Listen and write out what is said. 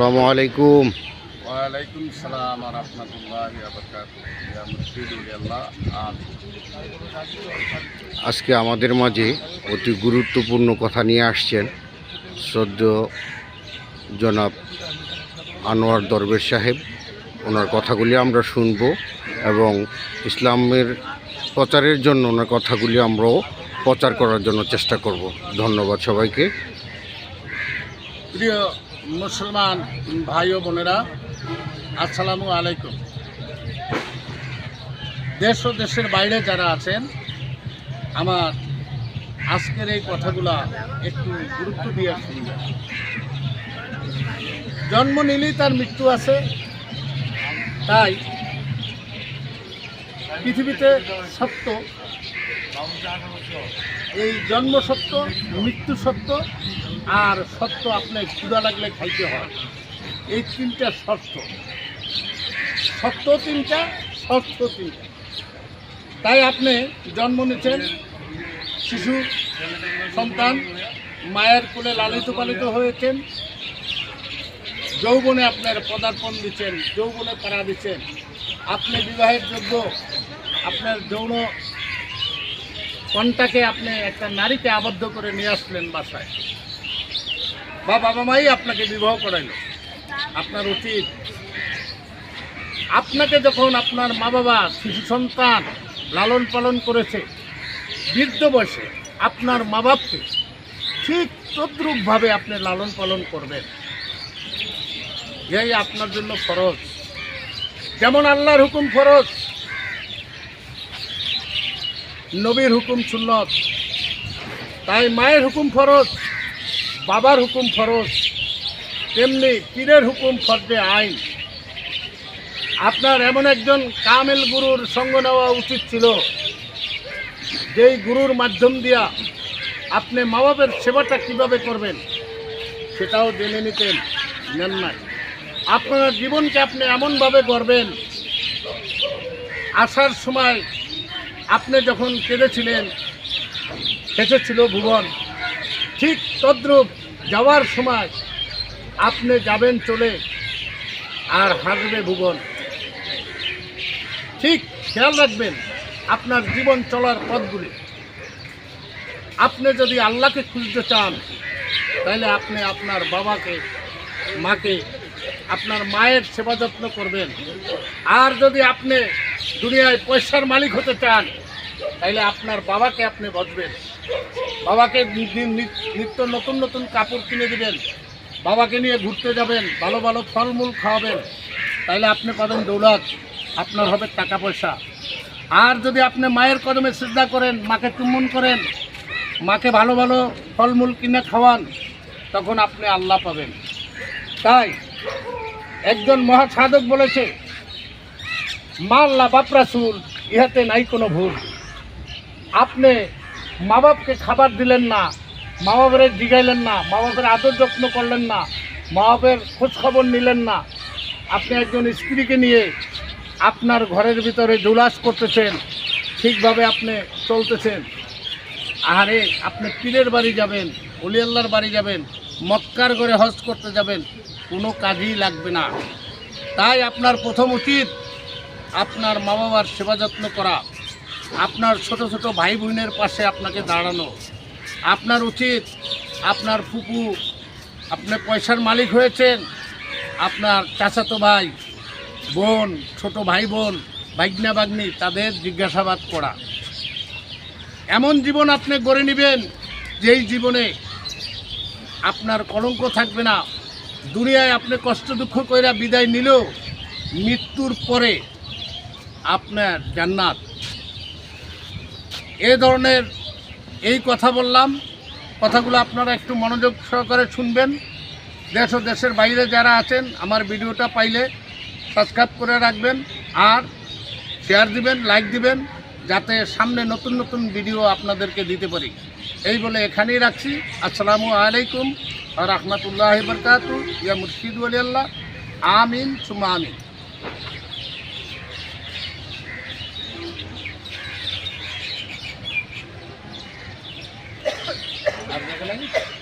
আসসালামু আলাইকুম। ওয়ালাইকুম সালাম আজকে আমাদের মাঝে অতি গুরুত্বপূর্ণ কথা নিয়ে আসছেন শ্রদ্ধ জনাব আনোয়ার দরবেশ সাহেব। ওনার কথাগুলি আমরা শুনব এবং ইসলামের প্রচারের জন্য ওনার কথাগুলি আমরাও প্রচার করার জন্য চেষ্টা করব। ধন্যবাদ সবাইকে। প্রিয় মুসলমান ভাই ও বোনেরা, আসসালামু আলাইকুম। দেশ ও দেশের বাইরে যারা আছেন, আমার আজকের এই কথাগুলা একটু গুরুত্ব দিয়ে শুনবেন। জন্ম নিলেই তার মৃত্যু আছে, তাই পৃথিবীতে সত্য এই জন্ম সত্য, মৃত্যু সত্য আর সত্য আপনার ক্ষুদা লাগলে খাইতে হয়। এই তিনটা শর্ত। সত্য তিনটা, শর্ত তিনটা। তাই আপনি জন্ম নিচ্ছেন শিশু, সন্তান, মায়ের কোলে লালিত পালিত হয়েছেন, যৌবনে আপনার পদার্পণ দিচ্ছেন, যৌবনে তারা দিচ্ছেন। আপনি বিবাহের যোগ্য, আপনার যৌন কন্টাকে আপনি একটা নারীকে আবদ্ধ করে নিয়ে আসলেন বাসায়। বা বাবা মাই আপনাকে বিবাহ করাইল। আপনার উচিত। আপনাকে যখন আপনার মা বাবা শিশু সন্তান লালন পালন করেছে, বৃদ্ধ বয়সে আপনার মা বাপকে ঠিক তদ্রূপভাবে আপনি লালন পালন করবেন। এই আপনার জন্য ফরজ। যেমন আল্লাহর হুকুম ফরজ নবীর হুকুম সুন্নত। তাই মায়ের হুকুম ফরজ, বাবার হুকুম ফরজ, তেমনি পীরের হুকুম ফর্দে আইন। আপনার এমন একজন কামেল গুরুর সঙ্গ নেওয়া উচিত ছিল, যেই গুরুর মাধ্যম দিয়া আপনি মা বাবার সেবাটা কীভাবে করবেন, সেটাও জেনে নিতেন, নেন নাই। আপনার জীবনকে আপনি এমনভাবে গড়বেন, আসার সময় আপনি যখন কেঁদেছিলেন হেসেছিল ভুবন, ঠিক তদ্রূপ যাওয়ার সময় আপনি যাবেন চলে আর হাসবে ভুবন। ঠিক খেয়াল রাখবেন, আপনার জীবন চলার পথগুলি। আপনি যদি আল্লাহকে খুঁজতে চান, তাহলে আপনি আপনার বাবাকে, মাকে, আপনার মায়ের সেবা যত্ন করবেন। আর যদি আপনি দুনিয়ায় পয়সার মালিক হতে চান তাহলে আপনার বাবাকে আপনি বসবেন বাবাকে নিত্য নতুন নতুন কাপড় কিনে দিবেন। বাবাকে নিয়ে ঘুরতে যাবেন, ভালো ভালো ফলমূল খাওয়াবেন। তাইলে আপনি পাবেন দৌলত, আপনার হবে টাকা পয়সা। আর যদি আপনি মায়ের কদমে শ্রদ্ধা করেন, মাকে চুম্বন করেন, মাকে ভালো ভালো ফলমূল কিনে খাওয়ান, তখন আপনি আল্লাহ পাবেন। তাই একজন মহাসাধক বলেছে মা আল্লাহ বাপরা ইহাতে নাই কোনো ভুল। আপনি মা বাপকে খাবার দিলেন না, মা বাপের জিগাইলেন না, মা বাপের আদর যত্ন করলেন না, মা বাপের খোঁজখবর নিলেন না। আপনি একজন স্ত্রীকে নিয়ে আপনার ঘরের ভিতরে জুলাস করতেছেন, ঠিকভাবে আপনি চলতেছেন। আরে আপনি পীরের বাড়ি যাবেন অলিয়াল্লার বাড়ি যাবেন, মক্কার করে হজ করতে যাবেন, কোনো কাজই লাগবে না। তাই আপনার প্রথম উচিত আপনার মা বাবার সেবা যত্ন করা, আপনার ছোট ছোট ভাই বোনের পাশে আপনাকে দাঁড়ানো, আপনার উচিত আপনার ফুপু, আপনি পয়সার মালিক হয়েছেন, আপনার চাচাতো ভাই, বোন, ছোট ভাই বোন বাগনা বাগনি তাদের জিজ্ঞাসাবাদ করা। এমন জীবন আপনি গড়ে নেবেন, যেই জীবনে আপনার কলঙ্ক থাকবে না। দুনিয়ায় আপনি কষ্ট দুঃখ কইরা বিদায় নিলেও মৃত্যুর পরে আপনার জান্নাত। এ ধরনের এই কথা বললাম। কথাগুলো আপনারা একটু মনোযোগ সহকারে শুনবেন। দেশ ও দেশের বাইরে যারা আছেন, আমার ভিডিওটা পাইলে সাবস্ক্রাইব করে রাখবেন আর শেয়ার দিবেন লাইক দিবেন, যাতে সামনে নতুন নতুন ভিডিও আপনাদেরকে দিতে পারি। এই বলে এখানেই রাখছি। আসসালামু আলাইকুম রহমতুল্লাহ বরকাতু ইয়া মুর্শিদ আলী আল্লাহ। আমিন সুমা আমিন। আর